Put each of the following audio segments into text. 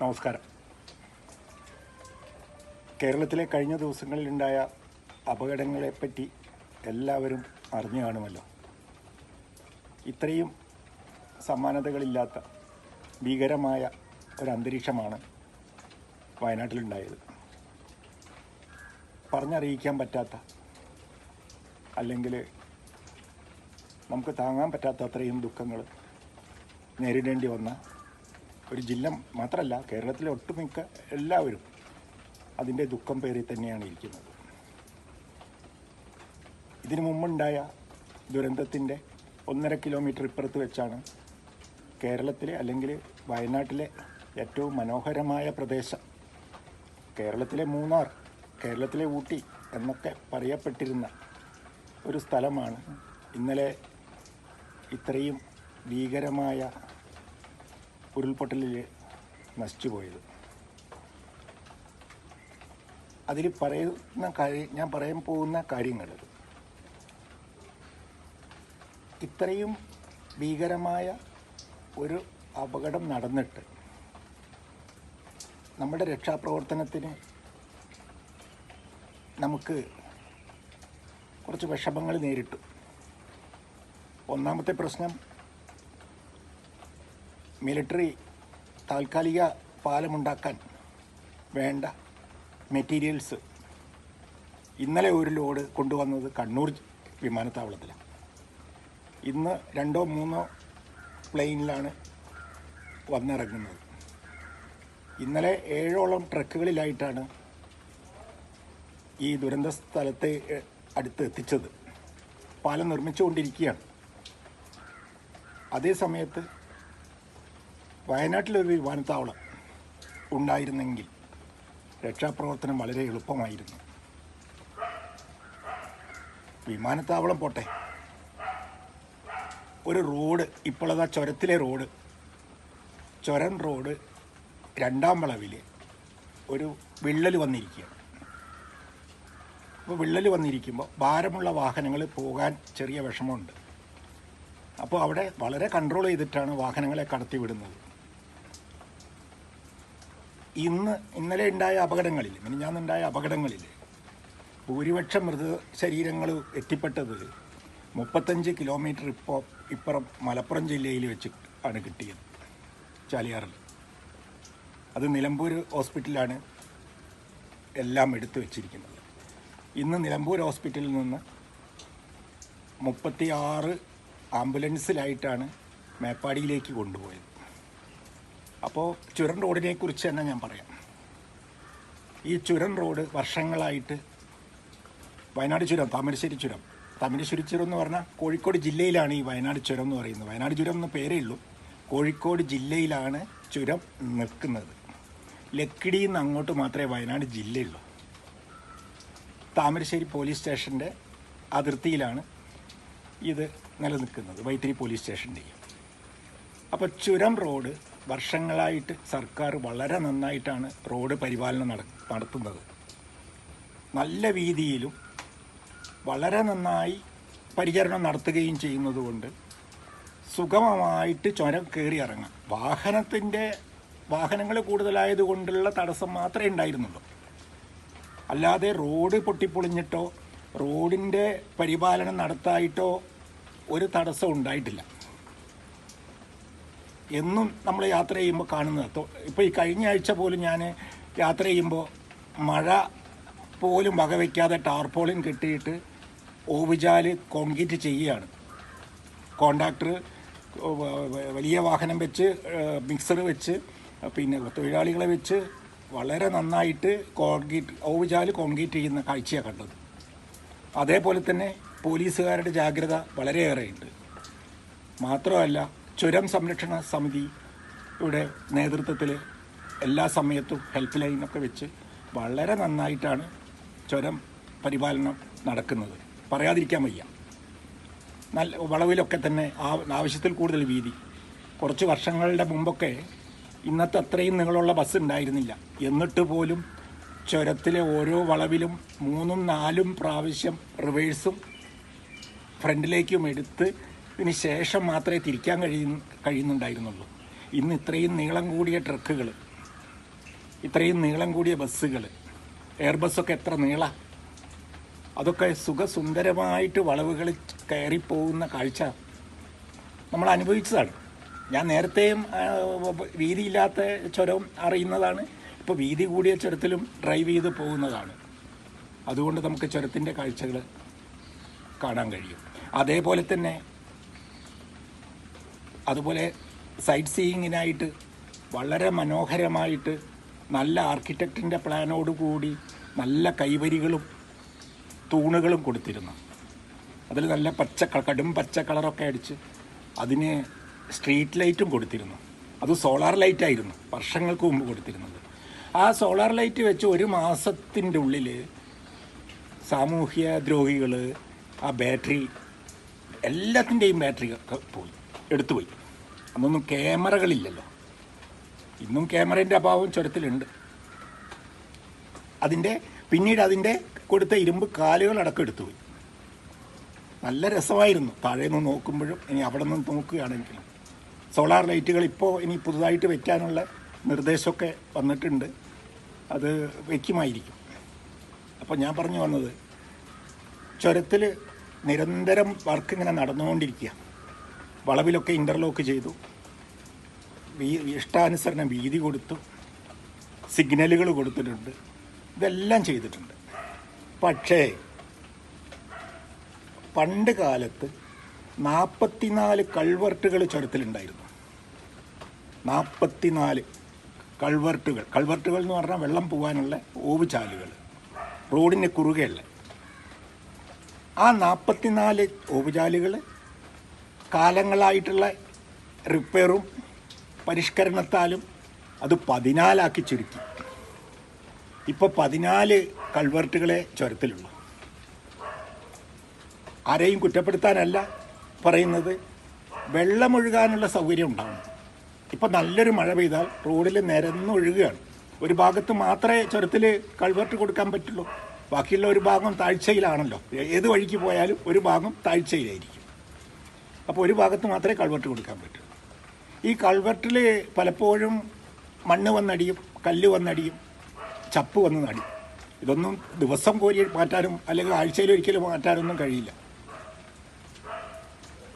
നമസ്കാരം. കേരളത്തിലെ കഴിഞ്ഞ ദിവസങ്ങളിലുണ്ടായ അപകടങ്ങളെപ്പറ്റി എല്ലാവരും അറിഞ്ഞു കാണുമല്ലോ. ഇത്രയും സമാനതകളില്ലാത്ത ഭീകരമായ ഒരു അന്തരീക്ഷമാണ് വയനാട്ടിലുണ്ടായത്. പറഞ്ഞറിയിക്കാൻ പറ്റാത്ത അല്ലെങ്കിൽ നമുക്ക് താങ്ങാൻ പറ്റാത്ത അത്രയും ദുഃഖങ്ങൾ നേരിടേണ്ടി വന്ന ഒരു ജില്ല മാത്രമല്ല കേരളത്തിലെ ഒട്ടുമിക്ക എല്ലാവരും അതിന്റെ ദുഃഖം പേറി തന്നെയാണ് ഇരിക്കുന്നത്. ഇതിനു മുമ്പുണ്ടായ ദുരന്തത്തിന്റെ ഒന്നര കിലോമീറ്റർ ഇപ്പുറത്ത് വെച്ചാണ് കേരളത്തിലെ അല്ലെങ്കിൽ വയനാട്ടിലെ ഏറ്റവും മനോഹരമായ പ്രദേശം കേരളത്തിലെ മൂന്നാർ കേരളത്തിലെ ഊട്ടി എന്നൊക്കെ പറയപ്പെട്ടിരുന്ന ഒരു സ്ഥലമാണ്. ഇന്നലെ ഇത്രയും ഭീകരമായ ഉരുൾപൊട്ടലിൽ നശിച്ചു പോയത് അതിൽ പറയുന്ന കാര്യം ഞാൻ പറയാൻ പോകുന്ന കാര്യങ്ങൾ. ഇത്രയും ഭീകരമായ ഒരു അപകടം നടന്നിട്ട് നമ്മുടെ രക്ഷാപ്രവർത്തനത്തിന് നമുക്ക് കുറച്ച് വിഷമങ്ങൾ നേരിട്ടു. ഒന്നാമത്തെ പ്രശ്നം മിലിറ്ററി താൽക്കാലിക പാലമുണ്ടാക്കാൻ വേണ്ട മെറ്റീരിയൽസ് ഇന്നലെ ഒരു ലോഡ് കൊണ്ടുവന്നത് കണ്ണൂർ വിമാനത്താവളത്തിലാണ് ഇന്ന് രണ്ടോ മൂന്നോ പ്ലെയിനിലാണ് വന്നിറങ്ങുന്നത്. ഇന്നലെ ഏഴോളം ട്രക്കുകളിലായിട്ടാണ് ഈ ദുരന്ത സ്ഥലത്തെ അടുത്ത് എത്തിച്ചത്. പാലം നിർമ്മിച്ചുകൊണ്ടിരിക്കുകയാണ്. അതേ സമയത്ത് വയനാട്ടിലൊരു വിമാനത്താവളം ഉണ്ടായിരുന്നെങ്കിൽ രക്ഷാപ്രവർത്തനം വളരെ എളുപ്പമായിരുന്നു. വിമാനത്താവളം പോട്ടെ. ഒരു റോഡ് ഇപ്പോഴതാ ചുരത്തിലെ റോഡ്. ചുരം റോഡ് രണ്ടാം വളവിൽ ഒരു വിള്ളൽ വന്നിരിക്കുകയാണ്. അപ്പോൾ വിള്ളൽ വന്നിരിക്കുമ്പോൾ ഭാരമുള്ള വാഹനങ്ങൾ പോകാൻ ചെറിയ വിഷമമുണ്ട്. അപ്പോൾ അവിടെ വളരെ കൺട്രോൾ ചെയ്തിട്ടാണ് വാഹനങ്ങളെ കടത്തി വിടുന്നത് ഇന്ന് ഇന്നലെ ഉണ്ടായ അപകടങ്ങളിൽ മിനിഞ്ഞാന്നുണ്ടായ അപകടങ്ങളിൽ ഭൂരിപക്ഷം മൃതശരീരങ്ങൾ എത്തിപ്പെട്ടത് മുപ്പത്തഞ്ച് കിലോമീറ്റർ ഇപ്പോൾ ഇപ്പുറം മലപ്പുറം ജില്ലയിൽ വെച്ച് ആണ് കിട്ടിയത് ചാലിയാറിൽ. അത് നിലമ്പൂർ ഹോസ്പിറ്റലാണ് എല്ലാം എടുത്തു വച്ചിരിക്കുന്നത്. ഇന്ന് നിലമ്പൂർ ഹോസ്പിറ്റലിൽ നിന്ന് മുപ്പത്തിയാറ് ആംബുലൻസിലായിട്ടാണ് മേപ്പാടിയിലേക്ക് കൊണ്ടുപോയത്. അപ്പോൾ ചുരൻ റോഡിനെ കുറിച്ച് തന്നെ ഞാൻ പറയാം. ഈ ചുരൻ റോഡ് വർഷങ്ങളായിട്ട് വയനാട് ചുരം താമരശ്ശേരി ചുരം. താമരശ്ശേരി ചുരം എന്ന് പറഞ്ഞാൽ കോഴിക്കോട് ജില്ലയിലാണ് ഈ വയനാട് ചുരം എന്ന് പറയുന്നത്. വയനാട് ചുരം എന്ന് പേരേ ഉള്ളൂ. കോഴിക്കോട് ജില്ലയിലാണ് ചുരം നിൽക്കുന്നത്. ലക്കിടിയിൽ നിന്ന് അങ്ങോട്ട് മാത്രമേ വയനാട് ജില്ലയുള്ളൂ. താമരശ്ശേരി പോലീസ് സ്റ്റേഷന്റെ അതിർത്തിയിലാണ് ഇത് നിലനിൽക്കുന്നത് വൈത്തിരി പോലീസ് സ്റ്റേഷന്റെയും. അപ്പോൾ ചുരം റോഡ് വർഷങ്ങളായിട്ട് സർക്കാർ വളരെ നന്നായിട്ടാണ് റോഡ് പരിപാലനം നട നടത്തുന്നത്. നല്ല രീതിയിലും വളരെ നന്നായി പരിചരണം നടത്തുകയും ചെയ്യുന്നതുകൊണ്ട് സുഗമമായിട്ട് ചുരം കയറി ഇറങ്ങാം. വാഹനത്തിന്റെ വാഹനങ്ങൾ കൂടുതലായതുകൊണ്ടുള്ള തടസ്സം മാത്രമേ ഉണ്ടായിരുന്നുള്ളൂ. അല്ലാതെ റോഡ് പൊട്ടിപ്പൊളിഞ്ഞിട്ടോ റോഡിന്റെ പരിപാലനം നടത്തായിട്ടോ ഒരു തടസ്സം ഉണ്ടായിട്ടില്ല. എന്നും നമ്മൾ യാത്ര ചെയ്യുമ്പോൾ കാണുന്നത്. ഇപ്പോൾ ഈ കഴിഞ്ഞ ആഴ്ച പോലും ഞാൻ യാത്ര ചെയ്യുമ്പോൾ മഴ പോലും വകവയ്ക്കാതെ ടാർപോളിൻ കെട്ടിയിട്ട് ഓവുചാൽ കോൺക്രീറ്റ് ചെയ്യുകയാണ്. കോൺട്രാക്ടർ വലിയ വാഹനം വെച്ച് മിക്സർ വെച്ച് പിന്നെ തൊഴിലാളികളെ വെച്ച് വളരെ നന്നായിട്ട് കോൺക്രീറ്റ് ഓവുചാൽ കോൺക്രീറ്റ് ചെയ്യുന്ന കാഴ്ചയാണ് കണ്ടത്. അതേപോലെ തന്നെ പോലീസുകാരുടെ ജാഗ്രത വളരെയേറെയുണ്ട്. മാത്രമല്ല ചുരം സംരക്ഷണ സമിതിയുടെ നേതൃത്വത്തിൽ എല്ലാ സമയത്തും ഹെൽപ്പ് ലൈനൊക്കെ വെച്ച് വളരെ നന്നായിട്ടാണ് ചുരം പരിപാലനം നടക്കുന്നത്. പറയാതിരിക്കാൻ വയ്യ. നല്ല വളവിലൊക്കെ തന്നെ ആവശ്യത്തിൽ കൂടുതൽ വീതി. കുറച്ച് വർഷങ്ങളുടെ മുമ്പൊക്കെ ഇന്നത്തെ അത്രയും നിങ്ങളുള്ള ബസ് ഉണ്ടായിരുന്നില്ല. എന്നിട്ട് പോലും ചുരത്തിലെ ഓരോ വളവിലും മൂന്നും നാലും പ്രാവശ്യം റിവേഴ്സും ഫ്രണ്ടിലേക്കും എടുത്ത് ഇതിന് ശേഷം മാത്രമേ തിരിക്കാൻ കഴിയുന്ന കഴിയുന്നുണ്ടായിരുന്നുള്ളൂ. ഇന്ന് ഇത്രയും നീളം കൂടിയ ട്രക്കുകൾ ഇത്രയും നീളം കൂടിയ ബസ്സുകൾ എയർ ബസ്സൊക്കെ എത്ര നീള? അതൊക്കെ സുഖസുന്ദരമായിട്ട് വളവുകളിൽ കയറിപ്പോകുന്ന കാഴ്ച നമ്മൾ അനുഭവിച്ചതാണ്. ഞാൻ നേരത്തെയും വീതിയില്ലാത്ത ചുരം അറിയുന്നതാണ്. ഇപ്പോൾ വീതി കൂടിയ ചുരത്തിലും ഡ്രൈവ് ചെയ്ത് പോകുന്നതാണ്. അതുകൊണ്ട് നമുക്ക് ചുരത്തിന്റെ കാഴ്ചകൾ കാണാൻ കഴിയും. അതേപോലെ തന്നെ അതുപോലെ സൈറ്റ് സീയിങ്ങിനായിട്ട് വളരെ മനോഹരമായിട്ട് നല്ല ആർക്കിടെക്റ്റിന്റെ പ്ലാനോടുകൂടി നല്ല കൈവരികളും തൂണുകളും കൊടുത്തിരുന്നു. അതിൽ നല്ല പച്ച കടും പച്ച കളറൊക്കെ അടിച്ച് അതിന് സ്ട്രീറ്റ് ലൈറ്റും കൊടുത്തിരുന്നു. അത് സോളാർ ലൈറ്റായിരുന്നു വർഷങ്ങൾക്ക് മുമ്പ് കൊടുത്തിരുന്നത്. ആ സോളാർ ലൈറ്റ് വെച്ച് ഒരു മാസത്തിന്റെ ഉള്ളിൽ സാമൂഹ്യ ദ്രോഹികൾ ആ ബാറ്ററി എല്ലാത്തിന്റെയും ബാറ്ററി പോയി എടുത്തുപോയി. അന്നൊന്നും ക്യാമറകളില്ലല്ലോ. ഇന്നും ക്യാമറേന്റെ അഭാവം ചുരത്തിലുണ്ട്. അതിന്റെ പിന്നീട് അതിന്റെ കൊടുത്ത ഇരുമ്പ് കാലുകൾ കാലുകളടക്കം എടുത്തുപോയി നല്ല രസമായിരുന്നു. താഴെ നിന്ന് നോക്കുമ്പോഴും ഇനി അവിടെ നിന്ന് നോക്കുകയാണെങ്കിലും. സോളാർ ലൈറ്റുകൾ ഇപ്പോൾ ഇനി പുതുതായിട്ട് വയ്ക്കാനുള്ള നിർദ്ദേശമൊക്കെ വന്നിട്ടുണ്ട്. അത് വയ്ക്കുമായിരിക്കും. അപ്പോൾ ഞാൻ പറഞ്ഞു വന്നത് ചുരത്തിൽ നിരന്തരം വർക്ക് ഇങ്ങനെ നടന്നുകൊണ്ടിരിക്കുക. വളവിലൊക്കെ ഇന്റർലോക്ക് ചെയ്തു. ഇഷ്ടാനുസരണം വീതി കൊടുത്തു സിഗ്നലുകൾ കൊടുത്തിട്ടുണ്ട്. ഇതെല്ലാം ചെയ്തിട്ടുണ്ട്. പക്ഷേ പണ്ട് കാലത്ത് നാൽപ്പത്തിനാല് കൾവർട്ടുകൾ ചുരത്തിലുണ്ടായിരുന്നു. നാൽപ്പത്തിനാല് കൾവർട്ടുകൾ. കൾവർട്ടുകൾ എന്ന് പറഞ്ഞാൽ വെള്ളം പോകാനുള്ള ഓവുചാലുകൾ. റോഡിന് കുറുകെയുള്ള. ആ നാൽപ്പത്തിനാല് ഓവുചാലുകൾ കാലങ്ങളായിട്ടുള്ള റിപ്പയറും പരിഷ്കരണത്താലും അത് പതിനാലാക്കി ചുരുക്കി. ഇപ്പോൾ പതിനാല് കൾവർട്ടുകളെ ചുരത്തിലുള്ളൂ. ആരെയും കുറ്റപ്പെടുത്താനല്ല പറയുന്നത്. വെള്ളമൊഴുകാനുള്ള സൗകര്യം ഉണ്ടാവണം. ഇപ്പം നല്ലൊരു മഴ പെയ്താൽ റോഡിൽ നിരന്നൊഴുകുകയാണ് ഒരു ഭാഗത്ത് മാത്രമേ ചുരത്തിൽ കൾവർട്ട് കൊടുക്കാൻ പറ്റുള്ളൂ. ബാക്കിയുള്ള ഒരു ഭാഗം താഴ്ചയിലാണല്ലോ. ഏത് വഴിക്ക് പോയാലും ഒരു ഭാഗം താഴ്ചയിലായിരിക്കും. അപ്പോൾ ഒരു ഭാഗത്ത് മാത്രമേ കൾവർട്ട് കൊടുക്കാൻ പറ്റൂ. ഈ കൾവെട്ടിൽ പലപ്പോഴും മണ്ണ് വന്നടിയും കല്ല് വന്നടിയും ചപ്പ് വന്ന് നടിയും ഇതൊന്നും ദിവസം കോരി മാറ്റാനും അല്ലെങ്കിൽ ആഴ്ചയിൽ ഒരിക്കലും മാറ്റാനൊന്നും കഴിയില്ല.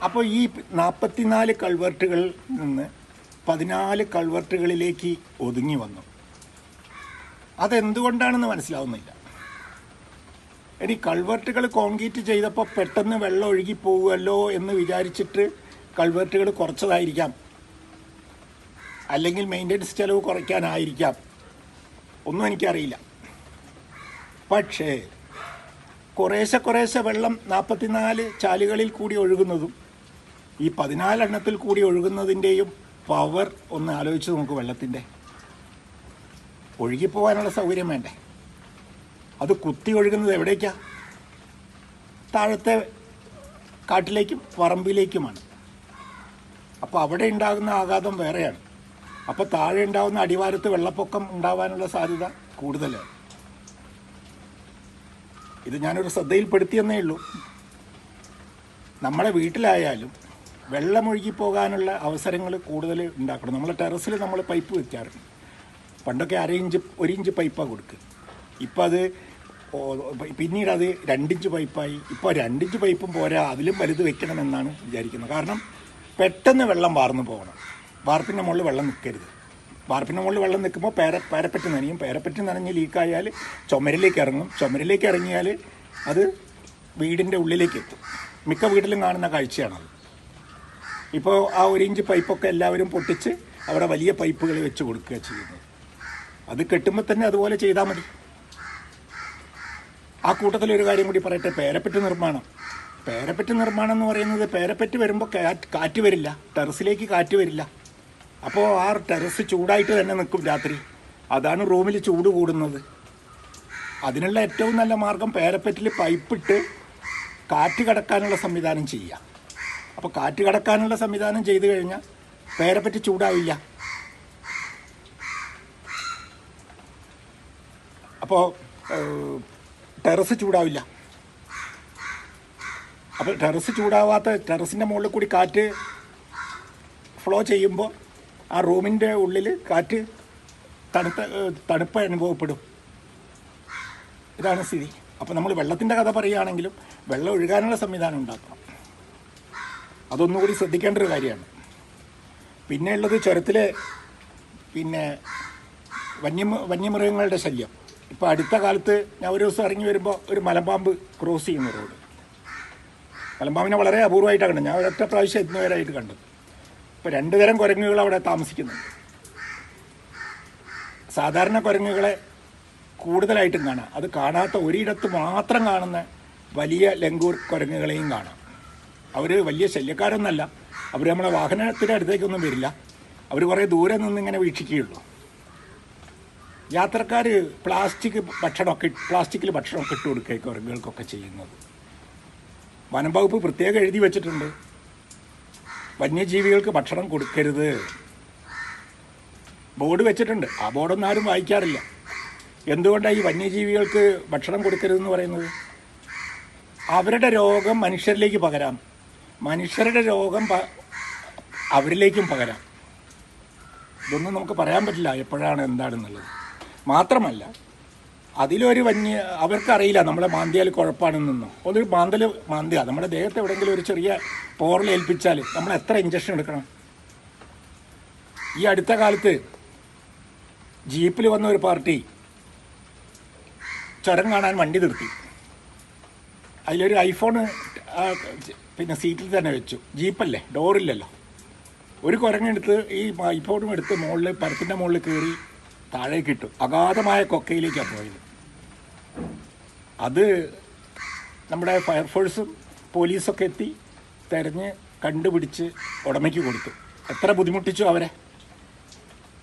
അപ്പോൾ ഈ നാൽപ്പത്തിനാല് കൾവർട്ടുകളിൽ നിന്ന് പതിനാല് കൾവെർട്ടുകളിലേക്ക് ഒതുങ്ങി വന്നു. അതെന്തുകൊണ്ടാണെന്ന് മനസ്സിലാവുന്നില്ല. ഇനി കൾവർട്ടുകൾ കോൺക്രീറ്റ് ചെയ്തപ്പോൾ പെട്ടെന്ന് വെള്ളം ഒഴുകി പോകുമല്ലോ എന്ന് വിചാരിച്ചിട്ട് കൾവർട്ടുകൾ കുറച്ചതായിരിക്കാം. അല്ലെങ്കിൽ മെയിന്റനൻസ് ചെലവ് കുറയ്ക്കാനായിരിക്കാം. ഒന്നും എനിക്കറിയില്ല. പക്ഷേ കുറേശ്ശെ കുറേശ്ശെ വെള്ളം നാൽപ്പത്തിനാല് ചാലുകളിൽ കൂടി ഒഴുകുന്നതും ഈ പതിനാലെണ്ണത്തിൽ കൂടി ഒഴുകുന്നതിന്റെയും പവർ ഒന്ന് ആലോചിച്ച് നോക്ക് വെള്ളത്തിന്റെ. ഒഴുകിപ്പോകാനുള്ള സൗകര്യം വേണ്ടേ? അത് കുത്തി ഒഴുകുന്നത് എവിടേക്കാ? താഴത്തെ കാട്ടിലേക്കും പറമ്പിലേക്കുമാണ്. അപ്പോൾ അവിടെ ഉണ്ടാകുന്ന ആഘാതം വേറെയാണ്. അപ്പോൾ താഴെ ഉണ്ടാകുന്ന അടിവാരത്ത് വെള്ളപ്പൊക്കം ഉണ്ടാവാനുള്ള സാധ്യത കൂടുതലാണ് ഇത് ഞാനൊരു ശ്രദ്ധയിൽപ്പെടുത്തിയെന്നേ ഉള്ളൂ. നമ്മുടെ വീട്ടിലായാലും വെള്ളമൊഴുകി പോകാനുള്ള അവസരങ്ങൾ കൂടുതൽ ഉണ്ടാക്കണം. നമ്മളെ ടെറസിൽ നമ്മൾ പൈപ്പ് വെക്കാറുണ്ട് പണ്ടൊക്കെ അര ഇഞ്ച് ഒരു ഇഞ്ച് പൈപ്പാണ് കൊടുക്കുക ഇപ്പം അത് പിന്നീട് അത് രണ്ടിഞ്ച് പൈപ്പായി. ഇപ്പോൾ രണ്ടിഞ്ച് പൈപ്പും പോരാ അതിലും വലുത് വെക്കണമെന്നാണ് വിചാരിക്കുന്നത്. കാരണം പെട്ടെന്ന് വെള്ളം വാർന്നു പോകണം. വാർപ്പിന്റെ മുകളിൽ വെള്ളം നിൽക്കരുത് വാർപ്പിന്റെ മുകളിൽ വെള്ളം നിൽക്കുമ്പോൾ പേര പേരപ്പറ്റ് നനയും. പേരപ്പറ്റ് നനഞ്ഞ് ലീക്കായാൽ ചുമരിലേക്ക് ഇറങ്ങും. ചുമരിലേക്ക് ഇറങ്ങിയാൽ അത് വീടിന്റെ ഉള്ളിലേക്ക് എത്തും. മിക്ക വീട്ടിലും കാണുന്ന കാഴ്ചയാണത്. ഇപ്പോൾ ആ ഒരു ഇഞ്ച് പൈപ്പൊക്കെ എല്ലാവരും പൊട്ടിച്ച് അവിടെ വലിയ പൈപ്പുകൾ വെച്ച് കൊടുക്കുക ചെയ്യുന്നത്. അത് കെട്ടുമ്പോൾ തന്നെ അതുപോലെ ചെയ്താൽ മതി. ആ കൂട്ടത്തിൽ ഒരു കാര്യം കൂടി പറയട്ടെ. പേരപ്പറ്റ് നിർമ്മാണം. പേരപ്പറ്റ് നിർമ്മാണം എന്ന് പറയുന്നത് പേരപ്പറ്റ് വരുമ്പോൾ കാറ്റ് കാറ്റ് വരില്ല. ടെറസിലേക്ക് കാറ്റ് വരില്ല. അപ്പോൾ ആ ടെറസ് ചൂടായിട്ട് തന്നെ നിൽക്കും രാത്രി. അതാണ് റൂമിൽ ചൂട് കൂടുന്നത്. അതിനുള്ള ഏറ്റവും നല്ല മാർഗം പേരപ്പറ്റിൽ പൈപ്പിട്ട് കാറ്റ് കടക്കാനുള്ള സംവിധാനം ചെയ്യുക അപ്പോൾ കാറ്റ് കടക്കാനുള്ള സംവിധാനം ചെയ്തു കഴിഞ്ഞാൽ പേരപ്പറ്റി ചൂടാവില്ല. അപ്പോൾ ടെറസ് ചൂടാവില്ല. അപ്പോൾ ടെറസ് ചൂടാവാത്ത ടെറസിന്റെ മുകളിൽ കൂടി കാറ്റ് ഫ്ലോ ചെയ്യുമ്പോൾ ആ റൂമിന്റെ ഉള്ളിൽ കാറ്റ് തണുത്ത തണുപ്പ് അനുഭവപ്പെടും. ഇതാണ് സ്ഥിതി. അപ്പോൾ നമ്മൾ വെള്ളത്തിന്റെ കഥ പറയുകയാണെങ്കിലും വെള്ളം ഒഴുകാനുള്ള സംവിധാനം ഉണ്ടാക്കണം. അതൊന്നുകൂടി ശ്രദ്ധിക്കേണ്ട ഒരു കാര്യമാണ്. പിന്നെ ഉള്ളത് ചുരത്തിലെ പിന്നെ വന്യ വന്യമൃഗങ്ങളുടെ ശല്യം. ഇപ്പോൾ അടുത്ത കാലത്ത് ഞാൻ ഒരു ദിവസം ഇറങ്ങി വരുമ്പോൾ ഒരു മലമ്പാമ്പ് ക്രോസ് ചെയ്യുന്ന റോഡ്. മലമ്പാമ്പിനെ വളരെ അപൂർവമായിട്ടാണ് കണ്ടത്. ഞാൻ ഒരൊറ്റ പ്രാവശ്യം എത്തുന്നവരായിട്ട് കണ്ടത്. രണ്ട് തരം കുരങ്ങുകൾ അവിടെ താമസിക്കുന്നു. സാധാരണ കുരങ്ങുകളെ കൂടുതലായിട്ടും കാണാം. അത് കാണാത്ത ഒരിടത്ത് മാത്രം കാണുന്ന വലിയ ലങ്കൂർ കുരങ്ങുകളെയും കാണാം. അവർ വലിയ ശല്യക്കാരൊന്നല്ല. അവർ നമ്മളെ വാഹനത്തിന്റെ അടുത്തേക്കൊന്നും വരില്ല. അവർ കുറേ ദൂരെ നിന്ന് ഇങ്ങനെ വീക്ഷിക്കുകയുള്ളൂ. യാത്രക്കാർ പ്ലാസ്റ്റിക് ഭക്ഷണമൊക്കെ പ്ലാസ്റ്റിക്കിൽ ഭക്ഷണമൊക്കെ ഇട്ട് കൊടുക്കുക കുരങ്ങുകൾക്കൊക്കെ ചെയ്യുന്നത്. വനം വകുപ്പ് പ്രത്യേകം എഴുതി വെച്ചിട്ടുണ്ട്. വന്യജീവികൾക്ക് ഭക്ഷണം കൊടുക്കരുത്. ബോർഡ് വെച്ചിട്ടുണ്ട്. ആ ബോർഡൊന്നും ആരും വായിക്കാറില്ല. എന്തുകൊണ്ടാണ് ഈ വന്യജീവികൾക്ക് ഭക്ഷണം കൊടുക്കരുതെന്ന് പറയുന്നത്? അവരുടെ രോഗം മനുഷ്യരിലേക്ക് പകരാം. മനുഷ്യരുടെ രോഗം അവരിലേക്കും പകരാം. ഇതൊന്നും നമുക്ക് പറയാൻ പറ്റില്ല എപ്പോഴാണ് എന്താണെന്നുള്ളത്. മാത്രമല്ല അതിലൊരു വന്യ അവർക്കറിയില്ല നമ്മളെ മാന്തിയാൽ കുഴപ്പമാണെന്നൊന്നും ഒന്നൊരു മാന്തൽ മാന്തുക നമ്മുടെ ദേഹത്ത് എവിടെയെങ്കിലും ഒരു ചെറിയ പോറൽ ഏൽപ്പിച്ചാൽ നമ്മൾ എത്ര ഇഞ്ചക്ഷൻ എടുക്കണം? ഈ അടുത്ത കാലത്ത് ജീപ്പിൽ വന്ന ഒരു പാർട്ടി ചുരം കാണാൻ വണ്ടി നിർത്തി. അതിലൊരു ഐഫോൺ പിന്നെ സീറ്റിൽ തന്നെ വെച്ചു. ജീപ്പല്ലേ ഡോറില്ലല്ലോ. ഒരു കുരങ്ങെടുത്ത് ഈ ഐഫോണും എടുത്ത് മുകളിൽ പരത്തിന്റെ മുകളിൽ കയറി താഴേക്ക് ഇട്ടു അഗാധമായ കൊക്കയിലേക്കാണ് പോയത്. അത് നമ്മുടെ ഫയർഫോഴ്സും പോലീസൊക്കെ എത്തി തെരഞ്ഞ് കണ്ടുപിടിച്ച് ഉടമയ്ക്ക് കൊടുത്തു. എത്ര ബുദ്ധിമുട്ടിച്ചു അവരെ.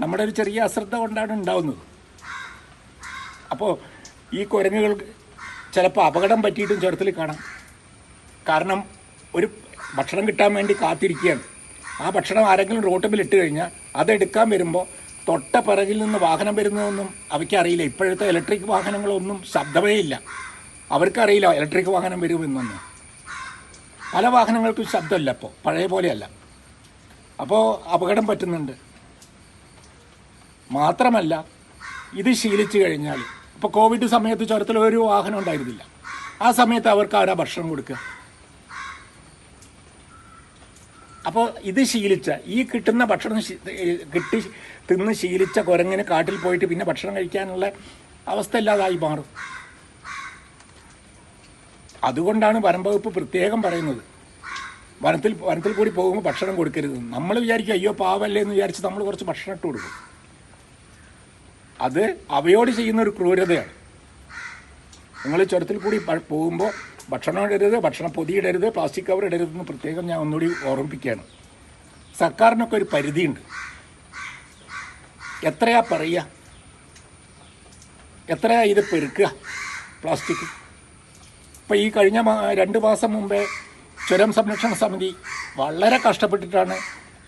നമ്മുടെ ഒരു ചെറിയ അശ്രദ്ധ കൊണ്ടാണ് ഉണ്ടാവുന്നത്. അപ്പോൾ ഈ കുരങ്ങുകൾക്ക് ചിലപ്പോൾ അപകടം പറ്റിയിട്ടും ചുരത്തിൽ കാണാം. കാരണം ഒരു ഭക്ഷണം കിട്ടാൻ വേണ്ടി കാത്തിരിക്കുകയാണ്. ആ ഭക്ഷണം ആരെങ്കിലും റോട്ടുമ്പിൽ ഇട്ട് കഴിഞ്ഞാൽ അതെടുക്കാൻ വരുമ്പോൾ തൊട്ട പിറകിൽ നിന്ന് വാഹനം വരുന്നതൊന്നും അവയ്ക്കറിയില്ല. ഇപ്പോഴത്തെ ഇലക്ട്രിക് വാഹനങ്ങളൊന്നും ശബ്ദമേ ഇല്ല അവർക്കറിയില്ല ഇലക്ട്രിക് വാഹനം വരുമെന്നൊന്നും. പല വാഹനങ്ങൾക്കും ശബ്ദമില്ല ഇപ്പോൾ പഴയ പോലെയല്ല. അപ്പോൾ അപകടം പറ്റുന്നുണ്ട്. മാത്രമല്ല ഇത് ശീലിച്ചു കഴിഞ്ഞാൽ ഇപ്പോൾ കോവിഡ് സമയത്ത് ചുരത്തിൽ ഒരു വാഹനം ഉണ്ടായിരുന്നില്ല. ആ സമയത്ത് അവർക്ക് ആരാ ഭക്ഷണം കൊടുക്കുക? അപ്പോൾ ഇത് ശീലിച്ച ഈ കിട്ടുന്ന ഭക്ഷണം കിട്ടി തിന്ന് ശീലിച്ച കുരങ്ങിന് കാട്ടിൽ പോയിട്ട് പിന്നെ ഭക്ഷണം കഴിക്കാനുള്ള അവസ്ഥ ഇല്ലാതായി മാറും. അതുകൊണ്ടാണ് വനം വകുപ്പ് പ്രത്യേകം പറയുന്നത്. വനത്തിൽ വനത്തിൽ കൂടി പോകുമ്പോൾ ഭക്ഷണം കൊടുക്കരുത്. നമ്മൾ വിചാരിക്കും അയ്യോ പാവല്ലേ എന്ന് വിചാരിച്ച് നമ്മൾ കുറച്ച് ഭക്ഷണം ഇട്ട് കൊടുക്കും. അത് അവയോട് ചെയ്യുന്ന ഒരു ക്രൂരതയാണ്. നിങ്ങൾ ചുരത്തിൽ കൂടി പോകുമ്പോൾ ഭക്ഷണം ഇടരുത് ഭക്ഷണം പൊതിയിടരുത് പ്ലാസ്റ്റിക് കവർ ഇടരുതെന്ന് പ്രത്യേകം ഞാൻ ഒന്നുകൂടി ഓർമ്മിപ്പിക്കുകയാണ്. സർക്കാരിനൊക്കെ ഒരു പരിധിയുണ്ട്. എത്രയാ പറയുക? എത്രയാ ഇത് പെരുക്കുക പ്ലാസ്റ്റിക് ഇപ്പോൾ ഈ കഴിഞ്ഞ രണ്ട് മാസം മുമ്പേ ചുരം സംരക്ഷണ സമിതി വളരെ കഷ്ടപ്പെട്ടിട്ടാണ്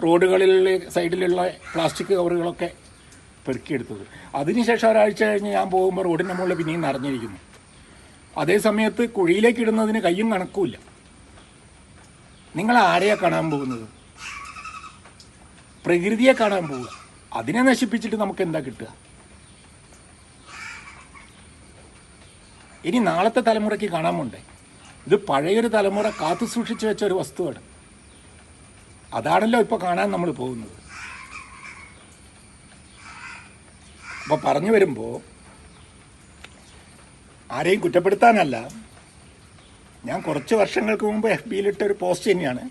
റോഡുകളിൽ സൈഡിലുള്ള പ്ലാസ്റ്റിക് കവറുകളൊക്കെ പെറുക്കിയെടുത്തത്. അതിനുശേഷം ഒരാഴ്ച കഴിഞ്ഞ് ഞാൻ പോകുമ്പോൾ റോഡിന്റെ മുകളിൽ പിന്നെയും നിറഞ്ഞിരിക്കുന്നു. അതേ സമയത്ത് കുഴിയിലേക്ക് ഇടുന്നതിന് കയ്യും കണക്കുമില്ല. നിങ്ങൾ ആരെയാ കാണാൻ പോകുന്നത്? പ്രകൃതിയെ കാണാൻ പോവുക. അതിനെ നശിപ്പിച്ചിട്ട് നമുക്ക് എന്താ കിട്ടുക? ഇനി നാളത്തെ തലമുറയ്ക്ക് കാണാൻ പോണ്ടേ? ഇത് പഴയൊരു തലമുറ കാത്തു സൂക്ഷിച്ചു വെച്ച ഒരു വസ്തുവാണ്. അതാണല്ലോ ഇപ്പോൾ കാണാൻ നമ്മൾ പോകുന്നത്. അപ്പോൾ പറഞ്ഞു വരുമ്പോൾ ആരെയും കുറ്റപ്പെടുത്താനല്ല. ഞാൻ കുറച്ച് വർഷങ്ങൾക്ക് മുമ്പ് എഫ് ബിയിലിട്ട ഒരു പോസ്റ്റ് തന്നെയാണ്.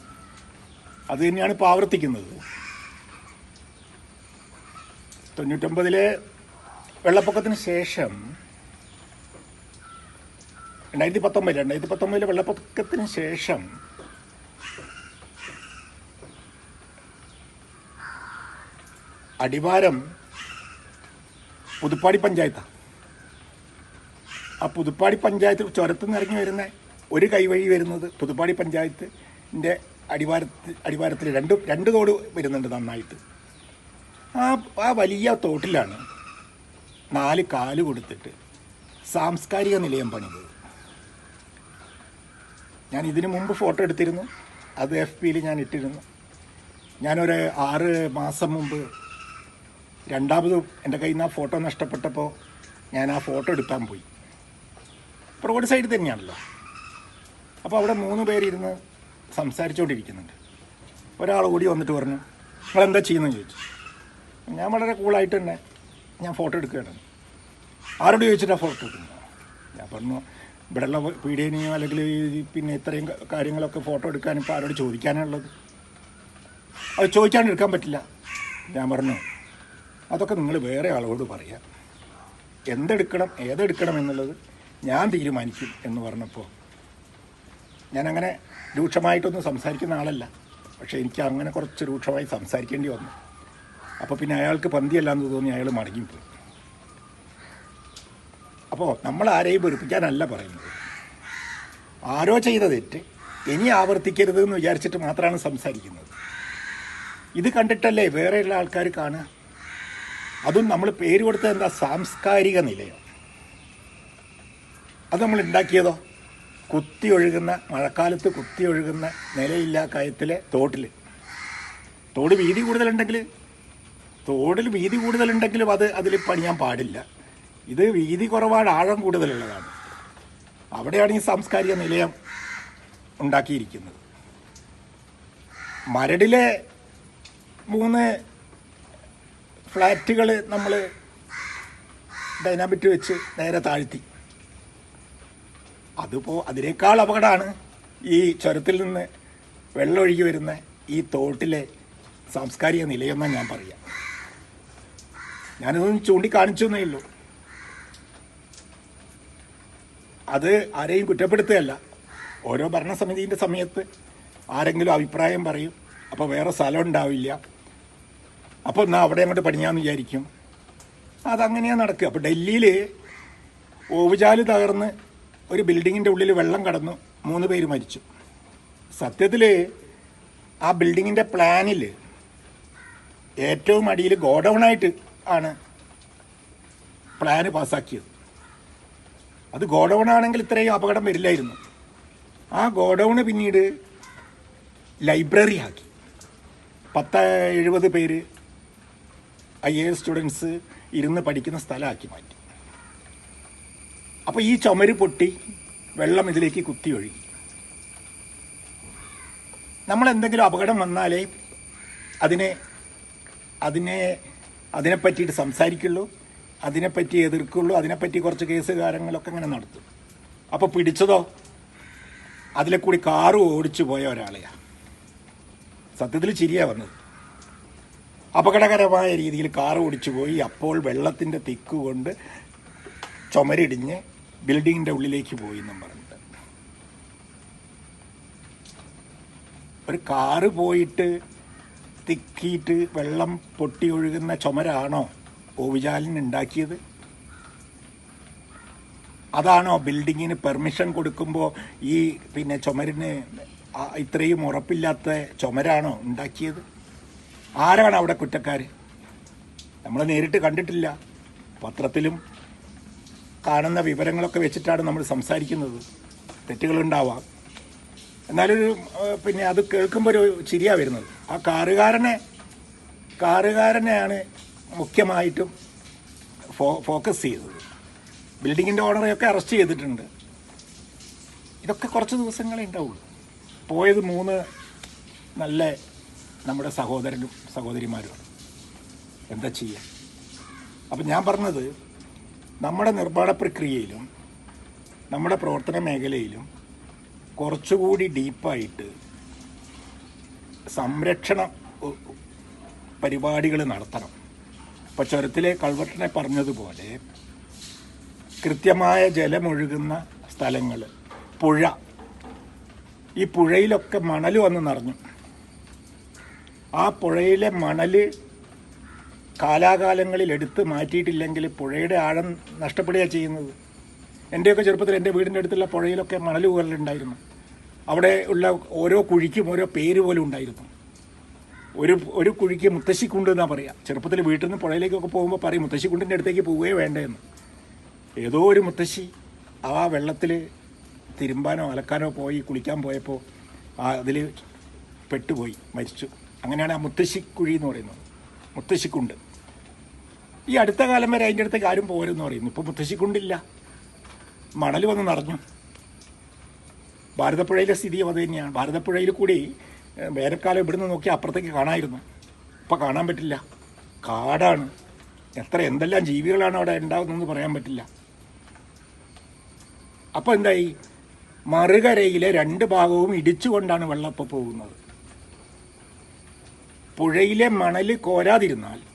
അത് തന്നെയാണ് ഇപ്പോൾ ആവർത്തിക്കുന്നത്. തൊണ്ണൂറ്റൊമ്പതിലെ വെള്ളപ്പൊക്കത്തിന് ശേഷം രണ്ടായിരത്തി പത്തൊമ്പത് രണ്ടായിരത്തി പത്തൊമ്പതിലെ വെള്ളപ്പൊക്കത്തിന് ശേഷം അടിവാരം പുതുപ്പാടി പഞ്ചായത്താണ്. ആ പുതുപ്പാടി പഞ്ചായത്ത് ചുരത്തു നിറഞ്ഞു വരുന്ന ഒരു കൈവഴി വരുന്നത് പുതുപ്പാടി പഞ്ചായത്തിന്റെ അടിവാരത്ത് അടിവാരത്തിൽ രണ്ട് രണ്ട് തോട് വരുന്നുണ്ട് നന്നായിട്ട്. ആ ആ വലിയ തോട്ടിലാണ് നാല് കാൽ കൊടുത്തിട്ട് സാംസ്കാരിക നിലയം പണിതത്. ഞാൻ ഇതിനു മുമ്പ് ഫോട്ടോ എടുത്തിരുന്നു. അത് എഫ് പിയിൽ ഞാൻ ഇട്ടിരുന്നു. ഞാനൊരു ആറ് മാസം മുമ്പ് രണ്ടാമത് എന്റെ കയ്യിൽ നിന്ന് ആ ഫോട്ടോ നഷ്ടപ്പെട്ടപ്പോൾ ഞാൻ ആ ഫോട്ടോ എടുക്കാൻ പോയി. റോഡ് സൈഡ് തന്നെയാണല്ലോ. അപ്പോൾ അവിടെ മൂന്ന് പേരിരുന്ന് സംസാരിച്ചുകൊണ്ടിരിക്കുന്നുണ്ട് ഒരാൾ കൂടി വന്നിട്ട് പറഞ്ഞു നിങ്ങളെന്താ ചെയ്യുന്നതെന്ന് ചോദിച്ചു. ഞാൻ വളരെ കൂളായിട്ട് തന്നെ ഞാൻ ഫോട്ടോ എടുക്കുകയാണ്. ആരോട് ചോദിച്ചിട്ടാണ് ഫോട്ടോ എടുക്കുന്നത്? ഞാൻ പറഞ്ഞു ഇവിടെയുള്ള പീഡിയനെയോ അല്ലെങ്കിൽ പിന്നെ ഇത്രയും കാര്യങ്ങളൊക്കെ ഫോട്ടോ എടുക്കാൻ ഇപ്പോൾ ആരോട് ചോദിക്കാനുള്ളത് അത് ചോദിക്കാണ്ട് എടുക്കാൻ പറ്റില്ല. ഞാൻ പറഞ്ഞു അതൊക്കെ നിങ്ങൾ വേറെ ആളോട് പറയാം. എന്തെടുക്കണം ഏതെടുക്കണം എന്നുള്ളത് ഞാൻ തീരുമാനിക്കും എന്ന് പറഞ്ഞപ്പോൾ ഞാനങ്ങനെ രൂക്ഷമായിട്ടൊന്നും സംസാരിക്കുന്ന ആളല്ല. പക്ഷേ എനിക്ക് അങ്ങനെ കുറച്ച് രൂക്ഷമായി സംസാരിക്കേണ്ടി വന്നു. അപ്പോൾ പിന്നെ അയാൾക്ക് പന്തിയല്ലാന്ന് തോന്നി അയാൾ മടങ്ങിപ്പോയി അപ്പോൾ നമ്മൾ ആരെയും വെറുപ്പിക്കാനല്ല പറയുന്നത്. ആരോ ചെയ്ത തെറ്റ് ഇനി ആവർത്തിക്കരുത് എന്ന് വിചാരിച്ചിട്ട് മാത്രമാണ് സംസാരിക്കുന്നത്. ഇത് കണ്ടിട്ടല്ലേ വേറെയുള്ള ആൾക്കാർ കാണുക? അതും നമ്മൾ പേര് കൊടുത്തത് എന്താ സാംസ്കാരിക നിലയം? അത് നമ്മൾ ഉണ്ടാക്കിയതോ? കുത്തി ഒഴുകുന്ന മഴക്കാലത്ത് കുത്തി ഒഴുകുന്ന നിലയില്ലാ കയത്തിലെ തോട്ടിൽ തോട് വീതി കൂടുതലുണ്ടെങ്കിൽ തോടിൽ വീതി കൂടുതലുണ്ടെങ്കിലും അത് അതിൽ പണിയാൻ പാടില്ല. ഇത് വീതി കുറവാണ് ആഴം കൂടുതലുള്ളതാണ്. അവിടെയാണ് ഈ സാംസ്കാരിക നിലയം ഉണ്ടാക്കിയിരിക്കുന്നത്. മരടിലെ മൂന്ന് ഫ്ലാറ്റുകൾ നമ്മൾ ഡൈനാമിറ്റ് വെച്ച് നേരെ താഴ്ത്തി. അതിപ്പോൾ അതിനേക്കാൾ അപകടമാണ് ഈ ചുരത്തിൽ നിന്ന് വെള്ളമൊഴുകി വരുന്ന ഈ തോട്ടിലെ സാംസ്കാരിക നിലയെന്നാണ് ഞാൻ പറയാം. ഞാനിതൊന്നും ചൂണ്ടിക്കാണിച്ചു എന്നേ ഉള്ളൂ. അത് ആരെയും കുറ്റപ്പെടുത്തുകയല്ല. ഓരോ ഭരണസമിതിന്റെ സമയത്ത് ആരെങ്കിലും അഭിപ്രായം പറയും അപ്പോൾ വേറെ സ്ഥലം ഉണ്ടാവില്ല. അപ്പോൾ എന്നാൽ അവിടെ അങ്ങോട്ട് പണിയാന്ന് വിചാരിക്കും. അതങ്ങനെയാണ് നടക്കുക. അപ്പോൾ ഡൽഹിയിൽ ഓവുചാൽ തകർന്ന് ഒരു ബിൽഡിങ്ങിന്റെ ഉള്ളിൽ വെള്ളം കടന്നു. മൂന്ന് പേര് മരിച്ചു. സത്യത്തിൽ ആ ബിൽഡിങ്ങിന്റെ പ്ലാനിൽ ഏറ്റവും അടിയിൽ ഗോഡൗണായിട്ട് ആണ് പ്ലാന് പാസ്സാക്കിയത് അത് ഗോഡൗൺ ആണെങ്കിൽ ഇത്രയും അപകടം വരില്ലായിരുന്നു. ആ ഗോഡൗണ് പിന്നീട് ലൈബ്രറി ആക്കി. പത്ത് എഴുപത് പേര് ഐ എ എസ് സ്റ്റുഡൻസ് ഇരുന്ന് പഠിക്കുന്ന സ്ഥലമാക്കി മാറ്റി. അപ്പോൾ ഈ ചുമര് പൊട്ടി വെള്ളം ഇതിലേക്ക് കുത്തി ഒഴുകി നമ്മൾ എന്തെങ്കിലും അപകടം വന്നാലേ അതിനെ അതിനെ അതിനെ പറ്റിയിട്ട് സംസാരിക്കുള്ളൂ അതിനെപ്പറ്റി എതിർക്കുള്ളൂ അതിനെപ്പറ്റി കുറച്ച് കേസ് കാര്യങ്ങളൊക്കെ ഇങ്ങനെ നടത്തും. അപ്പോൾ പിടിച്ചതോ? അതിലെ കൂടി കാറ് ഓടിച്ചു പോയ ഒരാളെയാ. സത്യത്തിൽ ചിരിയാ വന്നത്. അപകടകരമായ രീതിയിൽ കാറ് ഓടിച്ചു പോയി അപ്പോൾ വെള്ളത്തിന്റെ തിക്കുകൊണ്ട് ചുമരിടിഞ്ഞ് ബിൽഡിങ്ങിന്റെ ഉള്ളിലേക്ക് പോയി എന്നും പറഞ്ഞിട്ട്. ഒരു കാറ് പോയിട്ട് തിക്കിയിട്ട് വെള്ളം പൊട്ടി ഒഴുകുന്ന ചുമരാണോ ഓവിജാലിന് ഉണ്ടാക്കിയത്? അതാണോ ബിൽഡിങ്ങിന് പെർമിഷൻ കൊടുക്കുമ്പോൾ ഈ പിന്നെ ചുമരിന് ഇത്രയും ഉറപ്പില്ലാത്ത ചുമരാണോ ഉണ്ടാക്കിയത്? ആരാണ് അവിടെ കുറ്റക്കാർ നമ്മൾ നേരിട്ട് കണ്ടിട്ടില്ല. പത്രത്തിലും കാണുന്ന വിവരങ്ങളൊക്കെ വെച്ചിട്ടാണ് നമ്മൾ സംസാരിക്കുന്നത്. തെറ്റുകളുണ്ടാവാം. എന്നാലൊരു പിന്നെ അത് കേൾക്കുമ്പോൾ ഒരു ചിരിയാ വരുന്നത്. ആ കാറുകാരനെ കാറുകാരനെയാണ് മുഖ്യമായിട്ടും ഫോ ഫോക്കസ് ചെയ്തത് ബിൽഡിങ്ങിന്റെ ഓണറെയൊക്കെ അറസ്റ്റ് ചെയ്തിട്ടുണ്ട്. ഇതൊക്കെ കുറച്ച് ദിവസങ്ങളേ ഉണ്ടാവുള്ളൂ. പോയത് മൂന്ന് നല്ല നമ്മുടെ സഹോദരനും സഹോദരിമാരുമാണ് എന്താ ചെയ്യുക അപ്പം ഞാൻ പറഞ്ഞത് നമ്മുടെ നിർമ്മാണ പ്രക്രിയയിലും നമ്മുടെ പ്രവർത്തന മേഖലയിലും കുറച്ചുകൂടി ഡീപ്പായിട്ട് സംരക്ഷണ പരിപാടികൾ നടത്തണം. ഇപ്പോൾ ചുരത്തിലെ കൾവട്ടനെ പറഞ്ഞതുപോലെ കൃത്യമായ ജലമൊഴുകുന്ന സ്ഥലങ്ങൾ പുഴ. ഈ പുഴയിലൊക്കെ മണൽ വന്ന് നിറഞ്ഞു. ആ പുഴയിലെ മണൽ കാലാകാലങ്ങളിൽ എടുത്ത് മാറ്റിയിട്ടില്ലെങ്കിൽ പുഴയുടെ ആഴം നഷ്ടപ്പെടുകയാണ് ചെയ്യുന്നത്. എന്റെയൊക്കെ ചെറുപ്പത്തിൽ എന്റെ വീടിന്റെ അടുത്തുള്ള പുഴയിലൊക്കെ മണൽ ഉണ്ടായിരുന്നു അവിടെ ഉള്ള ഓരോ കുഴിക്കും ഓരോ പേര് പോലും ഉണ്ടായിരുന്നു. ഒരു ഒരു കുഴിക്ക് മുത്തശ്ശിക്കുണ്ട് എന്നാണ് പറയുക ചെറുപ്പത്തിൽ വീട്ടിൽ നിന്ന് പുഴയിലേക്കൊക്കെ പോകുമ്പോൾ പറയും മുത്തശ്ശിക്കുണ്ടിന്റെ അടുത്തേക്ക് പോവുകയേ വേണ്ടതെന്ന് ഏതോ ഒരു മുത്തശ്ശി ആ വെള്ളത്തിൽ തിരുമ്പാനോ അലക്കാനോ പോയി കുളിക്കാൻ പോയപ്പോൾ ആ അതിൽ പെട്ടുപോയി മരിച്ചു. അങ്ങനെയാണ് ആ മുത്തശ്ശിക്കുഴി എന്ന് പറയുന്നത്. മുത്തശ്ശിക്കുണ്ട്. ഈ അടുത്ത കാലം വരെ അതിന്റെ അടുത്തേക്ക് ആരും പോരെന്ന് പറയുന്നു. ഇപ്പോൾ മുത്തശ്ശിക്കുണ്ടില്ല. മണൽ വന്ന് നിറഞ്ഞു. ഭാരതപ്പുഴയിലെ സ്ഥിതിയും അത് തന്നെയാണ്. ഭാരതപ്പുഴയിൽ കൂടി വേനൽക്കാലം ഇവിടുന്ന് നോക്കി അപ്പുറത്തേക്ക് കാണായിരുന്നു. ഇപ്പം കാണാൻ പറ്റില്ല. കാടാണ്. എത്ര എന്തെല്ലാം ജീവികളാണ് അവിടെ ഉണ്ടാകുന്നതെന്ന് പറയാൻ പറ്റില്ല. അപ്പോൾ എന്തായി? മറുകരയിലെ രണ്ട് ഭാഗവും ഇടിച്ചുകൊണ്ടാണ് വെള്ളം ഇപ്പോൾ പോകുന്നത്. പുഴയിലെ മണൽ കോരാതിരുന്നാൽ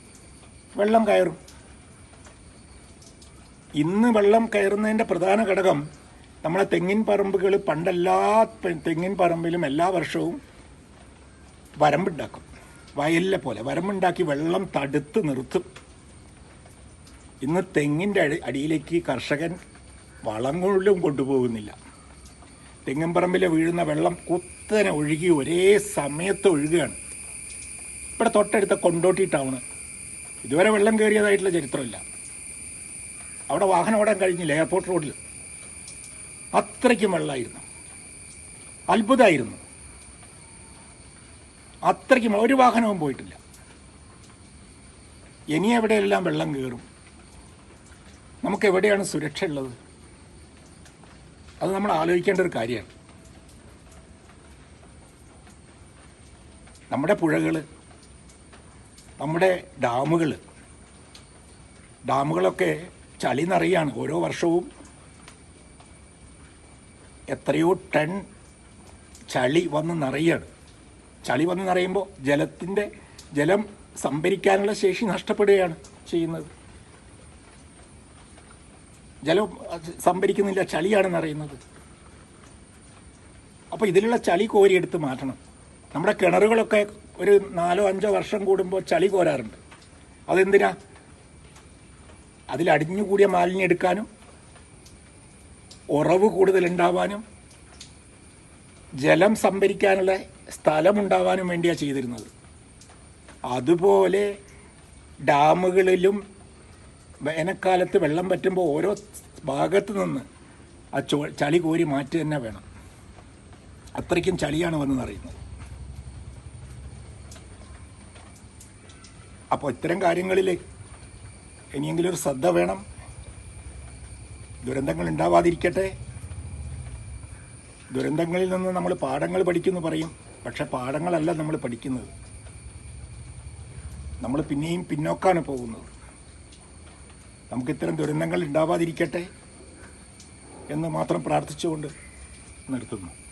വെള്ളം കയറും. ഇന്ന് വെള്ളം കയറുന്നതിന്റെ പ്രധാന ഘടകം നമ്മളെ തെങ്ങിൻ പറമ്പുകൾ പണ്ടെല്ലാ തെങ്ങിൻ പറമ്പിലും എല്ലാ വർഷവും വരമ്പുണ്ടാക്കും. വയലിലെ പോലെ വരമ്പുണ്ടാക്കി വെള്ളം തടുത്ത് നിർത്തും. ഇന്ന് തെങ്ങിന്റെ അടി അടിയിലേക്ക് കർഷകൻ വളം കൊള്ളും കൊണ്ടുപോകുന്നില്ല. തെങ്ങിൻ പറമ്പിലെ വീഴുന്ന വെള്ളം കുത്തനെ ഒഴുകി ഒരേ സമയത്ത് ഒഴുകുകയാണ്. ഇവിടെ തൊട്ടടുത്ത കൊണ്ടോട്ടി ടൗണ്. ഇതുവരെ വെള്ളം കയറിയതായിട്ടുള്ള ചരിത്രമില്ല. അവിടെ വാഹനം ഓടാൻ കഴിഞ്ഞില്ല എയർപോർട്ട് റോഡിൽ അത്രയ്ക്കും വെള്ളമായിരുന്നു. അത്ഭുതമായിരുന്നു. അത്രയ്ക്കും ഒരു വാഹനവും പോയിട്ടില്ല. ഇനി എവിടെയെല്ലാം വെള്ളം കയറും? നമുക്ക് എവിടെയാണ് സുരക്ഷ ഉള്ളത്? അത് നമ്മൾ ആലോചിക്കേണ്ട ഒരു കാര്യമാണ്. നമ്മുടെ പുഴകൾ നമ്മുടെ ഡാമുകൾ. ഡാമുകളൊക്കെ ചളി നിറയാണ് ഓരോ വർഷവും. എത്രയോ ടൺ ചളി വന്ന് നിറയാണ്. ചളി വന്ന് നിറയുമ്പോൾ ജലത്തിന്റെ ജലം സംഭരിക്കാനുള്ള ശേഷി നഷ്ടപ്പെടുകയാണ് ചെയ്യുന്നത്. ജലം സംഭരിക്കുന്നില്ല ചളിയാണ് നിറയുന്നത്. അപ്പോൾ ഇതിലുള്ള ചളി കോരിയെടുത്ത് മാറ്റണം. നമ്മുടെ കിണറുകളൊക്കെ ഒരു നാലോ അഞ്ചോ വർഷം കൂടുമ്പോൾ ചളി കോരാറുണ്ട്. അതെന്തിനാ? അതിലടിഞ്ഞുകൂടിയ മാലിന്യം എടുക്കാനും ഉറവ് കൂടുതലുണ്ടാവാനും ജലം സംഭരിക്കാനുള്ള സ്ഥലമുണ്ടാവാനും വേണ്ടിയാണ് ചെയ്തിരുന്നത്. അതുപോലെ ഡാമുകളിലും വേനൽക്കാലത്ത് വെള്ളം പറ്റുമ്പോൾ ഓരോ ഭാഗത്തു നിന്ന് ആ ചളി കോരി മാറ്റി തന്നെ വേണം. അത്രയ്ക്കും ചളിയാണ് വന്ന് അപ്പോൾ ഇത്തരം കാര്യങ്ങളിൽ ഇനിയെങ്കിലും ഒരു ശ്രദ്ധ വേണം. ദുരന്തങ്ങൾ ഉണ്ടാവാതിരിക്കട്ടെ. ദുരന്തങ്ങളിൽ നിന്ന് നമ്മൾ പാഠങ്ങൾ പഠിക്കുന്നു പറയും. പക്ഷെ പാഠങ്ങളല്ല നമ്മൾ പഠിക്കുന്നത്. നമ്മൾ പിന്നെയും പിന്നോക്കാണ് പോകുന്നത്. നമുക്ക് ഇത്തരം ദുരന്തങ്ങൾ ഉണ്ടാവാതിരിക്കട്ടെ എന്ന് മാത്രം പ്രാർത്ഥിച്ചുകൊണ്ട് നിർത്തുന്നു.